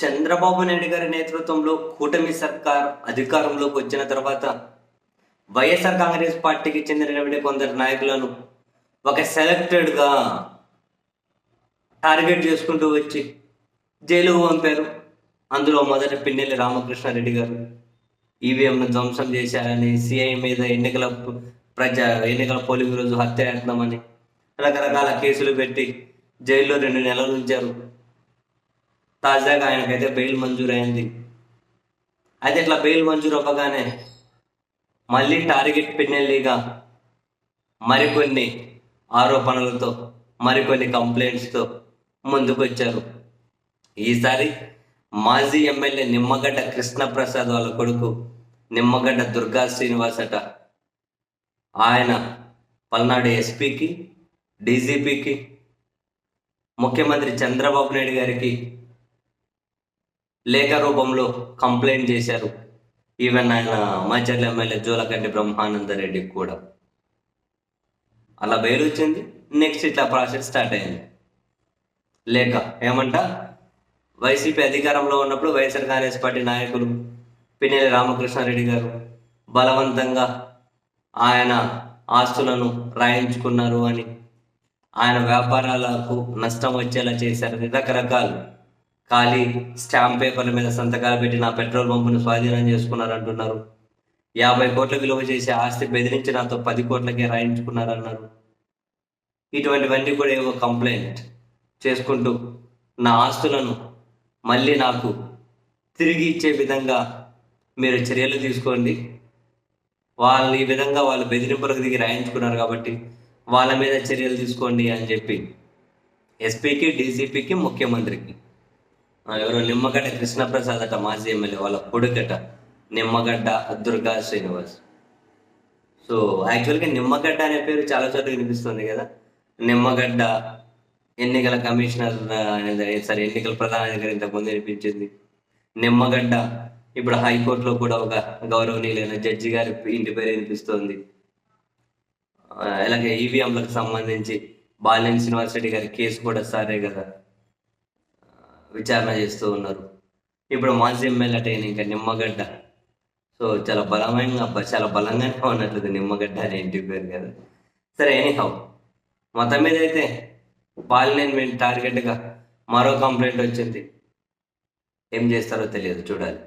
చంద్రబాబు నాయుడు గారి నేతృత్వంలో కూటమి సర్కార్ అధికారంలోకి వచ్చిన తర్వాత వైఎస్ఆర్ కాంగ్రెస్ పార్టీకి చెందినటువంటి కొందరు నాయకులను ఒక సెలెక్టెడ్గా టార్గెట్ చేసుకుంటూ వచ్చి జైలుకు పంపారు. అందులో మొదట పిన్నెల్లి రామకృష్ణారెడ్డి గారు ఈవీఎంను ధ్వంసం చేశారని సిఐ మీద ఎన్నికల ప్రజా ఎన్నికల పోలింగ్ రోజు హత్యాయత్నమని రకరకాల కేసులు పెట్టి జైల్లో రెండు నెలలు ఉంచారు. తాజాగా ఆయనకైతే బెయిల్ మంజూరు అయింది. అయితే ఇట్లా బెయిల్ మంజూరు అవ్వగానే మళ్ళీ టార్గెట్ పిన్నెల్లిగా మరికొన్ని ఆరోపణలతో మరికొన్ని కంప్లైంట్స్తో ముందుకు వచ్చారు ఈసారి మాజీ ఎమ్మెల్యే నిమ్మగడ్డ కృష్ణప్రసాద్ వాళ్ళ కొడుకు నిమ్మగడ్డ దుర్గా శ్రీనివాస్ అట. ఆయన పల్నాడు ఎస్పీకి డీజీపీకి ముఖ్యమంత్రి చంద్రబాబు నాయుడు గారికి లేఖ రూపంలో కంప్లైంట్ చేశారు. ఈవెన్ ఆయన మాచర్ల ఎమ్మెల్యే జోలకంటి బ్రహ్మానంద రెడ్డి కూడా. అలా బెయిల్ వచ్చింది నెక్స్ట్ ఇట్లా ప్రాసెస్ స్టార్ట్ అయింది. లేక ఏమంట? వైసీపీ అధికారంలో ఉన్నప్పుడు వైఎస్ఆర్ కాంగ్రెస్ పార్టీ నాయకులు పిన్నెల్లి రామకృష్ణారెడ్డి గారు బలవంతంగా ఆయన ఆస్తులను రాయించుకున్నారు అని ఆయన వ్యాపారాలకు నష్టం వచ్చేలా చేశారని రకరకాలు. ఖాళీ స్టాంప్ పేపర్ల మీద సంతకాలు పెట్టి నా పెట్రోల్ పంపును స్వాధీనం చేసుకున్నారు అంటున్నారు యాభై కోట్ల విలువ చేసే ఆస్తి బెదిరించి నాతో పది కోట్లకే రాయించుకున్నారు అన్నారు ఇటువంటివన్నీ కూడా ఏవో కంప్లైంట్ చేసుకుంటూ నా ఆస్తులను మళ్ళీ నాకు తిరిగి ఇచ్చే విధంగా మీరు చర్యలు తీసుకోండి. వాళ్ళు ఈ విధంగా వాళ్ళు బెదిరింపులకు దిగి రాయించుకున్నారు కాబట్టి వాళ్ళ మీద చర్యలు తీసుకోండి అని చెప్పి ఎస్పీకి డీజీపీకి ముఖ్యమంత్రికి. ఎవరో నిమ్మగడ్డ కృష్ణప్రసాద్ అట మాజీ ఎమ్మెల్యే వాళ్ళ కొడుకట నిమ్మగడ్డ దుర్గా శ్రీనివాస్. సో యాక్చువల్గా నిమ్మగడ్డ అనే పేరు చాలా చోట్ల వినిపిస్తుంది కదా. నిమ్మగడ్డ ఎన్నికల కమిషనర్ సరే ఎన్నికల ప్రధాన అధికారి ఇంతకుముందు వినిపించింది. నిమ్మగడ్డ ఇప్పుడు హైకోర్టులో కూడా ఒక గౌరవనీయులైన జడ్జి గారి ఇంటి పేరు వినిపిస్తోంది. అలాగే ఈవీఎంలకు సంబంధించి బాలినేని శ్రీనివాసరెడ్డి గారి కేసు కూడా సరే కదా. విచారణ చేస్తూ ఉన్నారు. ఇప్పుడు మాజీ ఎమ్మెల్యే అటైన ఇంకా నిమ్మగడ్డ. సో చాలా బలమైన చాలా బలంగానే ఉన్నట్లు నిమ్మగడ్డ అనే ఇంటి పేరు కదా. సరే ఎనీహౌ మొత్తం మీద అయితే బాలినేని మేము టార్గెట్గా మరో కంప్లైంట్ వచ్చింది. ఏం చేస్తారో తెలియదు చూడాలి.